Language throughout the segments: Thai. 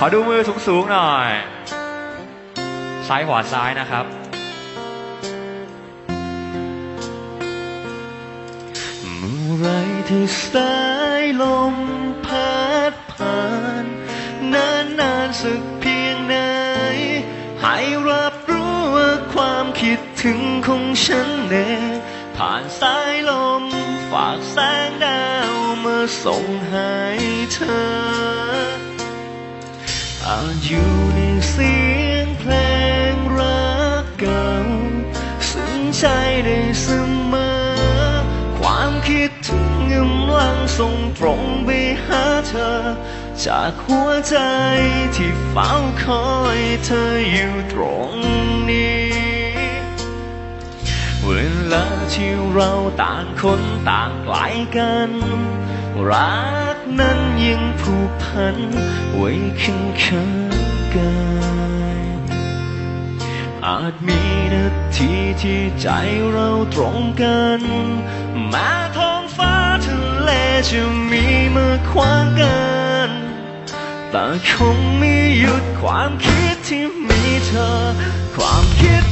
ขอดูมือสูงๆหน่อย ซ้ายขวาซ้ายนะครับ เมื่อไรที่สายลมพัดผ่าน นานนานสักเพียงไหน ให้รับรู้ว่าความคิดถึงของฉันเน่ผ่านสายลม ฝากแสงดาวมาส่งให้เธอ อาจอยู่ในเสียงเพลงรักเก่าซึ้งใจได้เสมอ ความคิดถึงกำลังส่งตรงไปหาเธอ จากหัวใจที่เฝ้าคอยเธออยู่ตรงนี้ เวลาที่เราต่างคนต่างไกลกัน รักนั้น ยังผูกพันไว้ข้างข้างกายอาจมีนาทีที่ใจเราตรงกันแม้ท้องฟ้าทะเลจะมีมาขวางกันแต่คงไม่หยุดความคิดที่มีเธอ ความคิด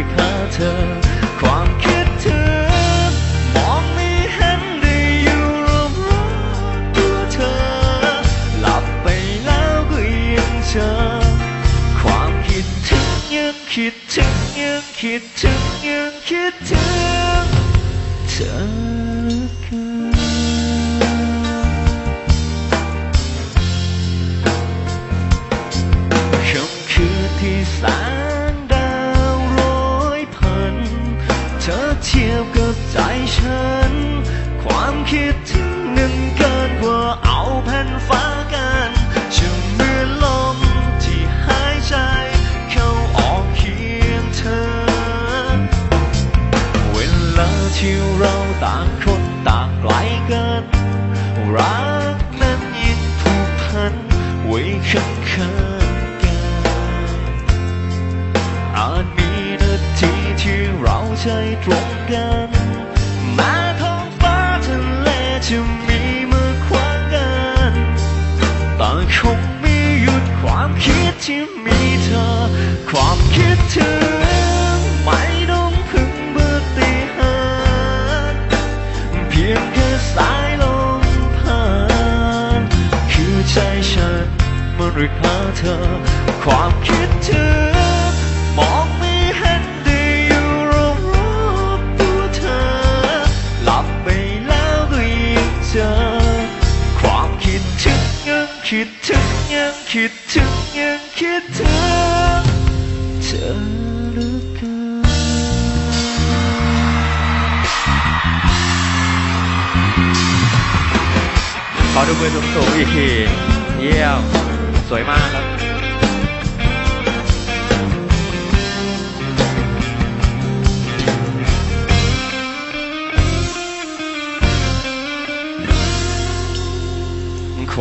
มาเรียกหาเธอ ความคิดถึงมองไม่เห็นได้อยู่รอบรอบตัวเธอ หลับไปแล้วก็ยังเจอความคิดถึงยังคิดถึงยังคิดถึงยังคิดถึงเธอเหลือเกินค่ำคืนที่แสง ใจฉัน ความคิดถึงนั้นเกินกว่าเอาแผ่นฟ้ากันจะเหมือนลมที่หายใจ เข้าออกเคียงเธอ เวลาที่เราต่างคนต่างไกลกัน รักนั้นยิ่งผูกพันไว้ข้างข้างกันอาจมีนาทีที่เราใจตรงกัน ม้ท้องฟ้าทะเลจะมีมาขวางกันแต่คงไม่หยุดความคิดที่มีเธอ ความคิดถึงไม่ต้องพึ่งปฏิหารเพียงแค่สายลมผ่าน คือใจฉันมาเรียกหาเธอ ความคิดถึง คิดถึงยังคิดถึงยังคิดถึงเธอหลือเกินขอดูมือสูงๆอีกทีเยี่ยมสวยมากครับ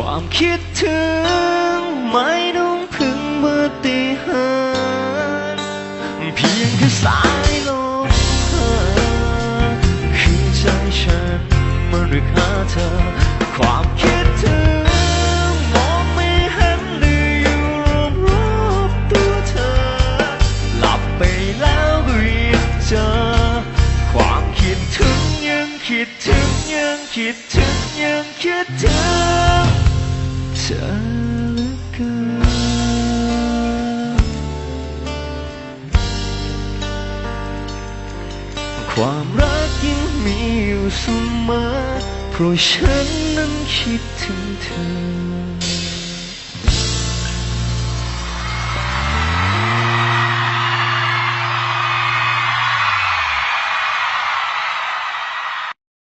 ความคิดถึงไม่ต้องพึ่งปฏิหารย์เพียงแค่สายลมผ่าคือใจฉันมาเรียกหาเธอ ความคิดถึงมองไม่เห็นได้อยู่รอบรบตัวเธอหลับไปแล้วก็ยังเจอความคิดถึงยังคิดถึงยังคิดถึง ความรักยังมีอยู่เสมอเพราะฉันนั้นคิดถึงเธอ